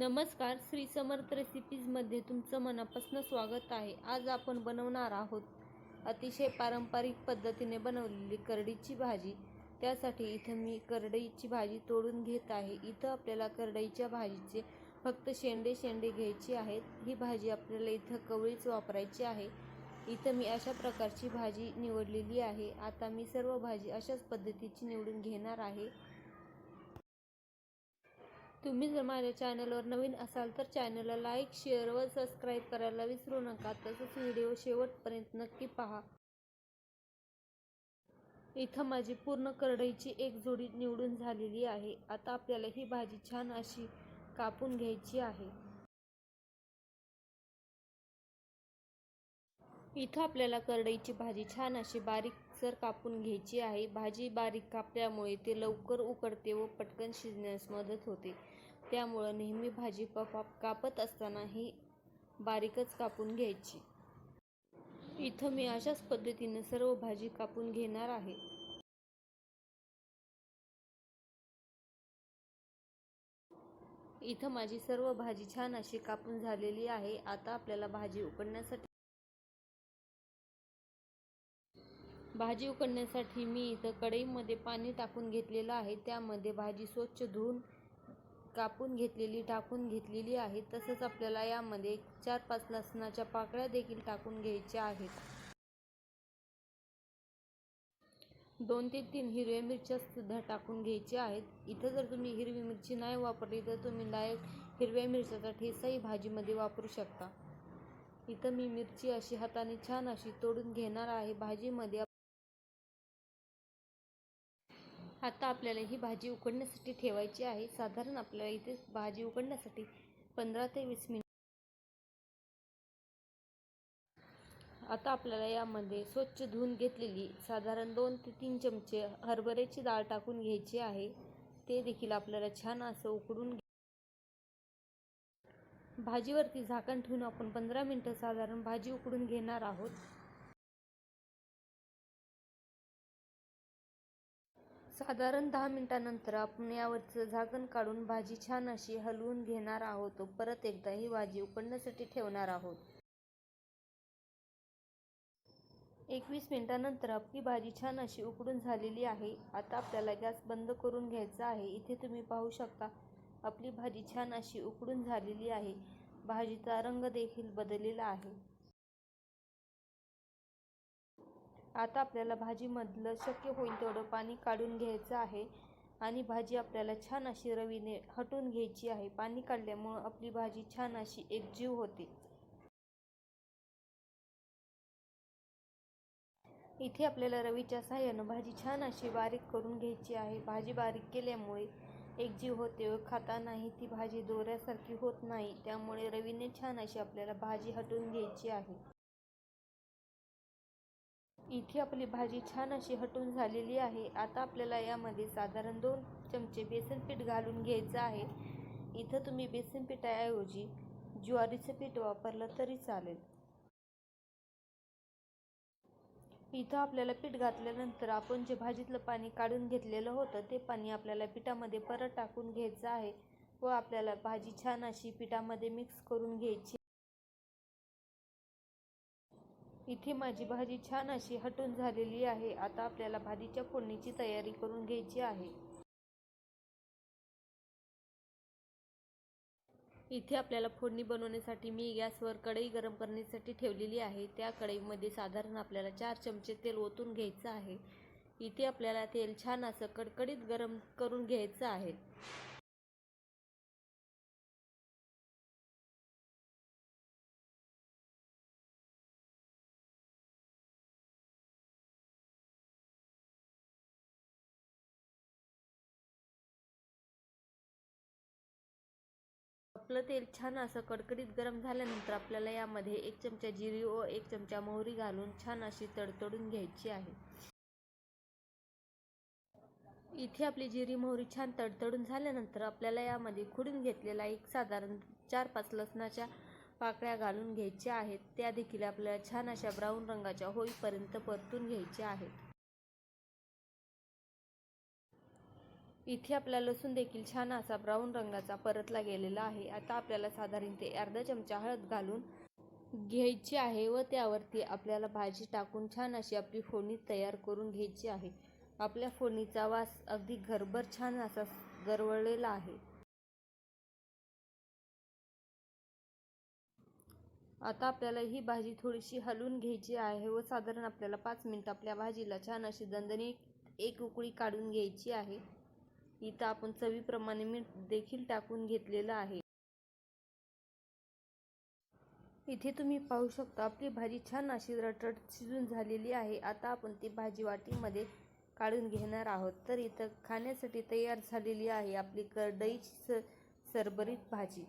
नमस्कार श्री समर्थ रेसिपीजमध्ये तुमचं मनापासून स्वागत आहे. आज आपण बनवणार आहोत अतिशय पारंपरिक पद्धतीने बनवलेली करडईची भाजी. त्यासाठी इथं मी करडईची भाजी तोडून घेत आहे. इथं आपल्याला करडईच्या भाजीचे फक्त शेंडे शेंडे घ्यायची आहेत. ही भाजी आपल्याला इथं कवळीच वापरायची आहे. इथं मी अशा प्रकारची भाजी निवडलेली आहे. आता मी सर्व भाजी अशाच पद्धतीची निवडून घेणार आहे. तुम्ही जर माझ्या चॅनलवर नवीन असाल तर चॅनलला लाईक शेअर व सबस्क्राईब करायला विसरू नका. तसंच व्हिडिओ शेवटपर्यंत नक्की पहा. इथं माझी पूर्ण करडईची एक जोडी निवडून झालेली आहे. आता आपल्याला ही भाजी छान अशी कापून घ्यायची आहे. इथं आपल्याला करडईची भाजी छान अशी बारीक बारीकसर कापून घ्यायची आहे भाजी बारीक कापल्यामुळे ते लवकर उकडते व पटकन शिजण्यास मदत होते. त्यामुळं नेहमी भाजी काप कापत असताना ही बारीकच कापून घ्यायची. इथं मी अशाच पद्धतीने सर्व भाजी कापून घेणार आहे. इथं माझी सर्व भाजी छान अशी कापून झालेली आहे. आता आपल्याला भाजी उकडण्यासाठी भाजी उकडण्यासाठी मी इथं कढईमध्ये पाणी टाकून घेतलेलं आहे. त्यामध्ये भाजी स्वच्छ धुवून कापून घेतलेली टाकून घेतलेली आहे. तसंच आपल्याला यामध्ये चार पाच लसणाच्या पाकळ्या देखील टाकून घ्यायच्या आहेत. दोन ते तीन हिरव्या मिरच्या सुद्धा टाकून घ्यायच्या आहेत. इथं जर तुम्ही हिरवी मिरची नाही वापरली तर तुम्ही डायरेक्ट हिरव्या मिरच्याचा ठेचाही भाजीमध्ये वापरू शकता. इथं मी मिरची अशी हाताने छान अशी तोडून घेणार आहे. भाजीमध्ये आता आपल्याला ही भाजी उकडण्यासाठी ठेवायची आहे. साधारण आपल्याला इथे भाजी उकडण्यासाठी पंधरा ते वीस मिनिट आता आपल्याला यामध्ये स्वच्छ धुवून घेतलेली साधारण दोन ते तीन चमचे हरभऱ्याची डाळ टाकून घ्यायची आहे. ते देखील आपल्याला छान असं उकडून भाजीवरती झाकण ठेवून आपण पंधरा मिनटं साधारण भाजी उकडून घेणार आहोत. साधारण दहा मिनिटानंतर आपण यावरचं झाकण काढून भाजी छान अशी हलवून घेणार आहोत. परत एकदा ही भाजी उकडण्यासाठी ठेवणार आहोत. एकवीस मिनिटानंतर आपली भाजी छान अशी उकडून झालेली आहे. आता आपल्याला गॅस बंद करून घ्यायचा आहे. इथे तुम्ही पाहू शकता आपली भाजी छान अशी उकडून झालेली आहे. भाजीचा रंग देखील बदललेला आहे. आता आपल्याला भाजीमधलं शक्य होईल तेवढं पाणी काढून घ्यायचं आहे. आणि भाजी आपल्याला छान अशी रवीने हटून घ्यायची आहे. पाणी काढल्यामुळं आपली भाजी छान अशी एकजीव होते. इथे आपल्याला रवीच्या साह्यानं भाजी छान अशी बारीक करून घ्यायची आहे. भाजी बारीक केल्यामुळे एकजीव होते व खातानाही ती भाजी दोऱ्यासारखी होत नाही. त्यामुळे रवीने छान अशी आपल्याला भाजी हटवून घ्यायची आहे. इथे आपली भाजी छान अशी हटून झालेली आहे. आता आपल्याला यामध्ये साधारण दोन चमचे बेसन पीठ घालून घ्यायचं आहे. इथं तुम्ही बेसन पिठाऐवजी ज्वारीचं पीठ वापरलं तरी चालेल. इथं आपल्याला पीठ घातल्यानंतर आपण जे भाजीतलं पाणी काढून घेतलेलं होतं ते पाणी आपल्याला पिठामध्ये परत टाकून घ्यायचं आहे. व आपल्याला भाजी छान अशी पिठामध्ये मिक्स करून घ्यायची इथे माझी भाजी छान अशी हटून झालेली आहे. आता आपल्याला भाजीच्या फोडणीची तयारी करून घ्यायची आहे. इथे आपल्याला फोडणी बनवण्यासाठी मी गॅसवर कढई गरम करण्यासाठी ठेवलेली आहे. त्या कढईमध्ये साधारण आपल्याला चार चमचे तेल ओतून घ्यायचं आहे. इथे आपल्याला तेल छान असं कडकडीत गरम करून घ्यायचं आहे. आपलं तेल छान असं कडकडीत गरम झाल्यानंतर आपल्याला यामध्ये एक चमचा जिरी व एक चमचा मोहरी घालून छान अशी तडतडून घ्यायची आहे. इथे आपली जिरी मोहरी छान तडतडून झाल्यानंतर आपल्याला यामध्ये खुडून घेतलेला एक साधारण चार पाच लसणाच्या पाकळ्या घालून घ्यायच्या आहेत. त्या देखील आपल्याला छान अशा ब्राऊन रंगाच्या होईपर्यंत परतून घ्यायच्या आहेत. इथे आपला लसूण देखील छान असा ब्राऊन रंगाचा परतला गेलेला आहे. आता आपल्याला साधारण ते अर्धा चमचा हळद घालून घ्यायची आहे व त्यावरती आपल्याला भाजी टाकून छान अशी आपली फोडणी तयार करून घ्यायची आहे. आपल्या फोडणीचा वास अगदी घरभर छान असा गरवळलेला आहे. आता आपल्याला ही भाजी थोडीशी हलवून घ्यायची आहे व साधारण आपल्याला पाच मिनिट आपल्या भाजीला छान अशी दणदणी एक उकळी काढून घ्यायची आहे. इथं आपण चवीप्रमाणे मीठ देखील टाकून घेतलेलं आहे. इथे तुम्ही पाहू शकता आपली भाजी छान अशी रटरट शिजून झालेली आहे. आता आपण ती भाजी वाटीमध्ये काढून घेणार आहोत. तर इथं खाण्यासाठी तयार झालेली आहे आपली करडईची स सरबरीत भाजी.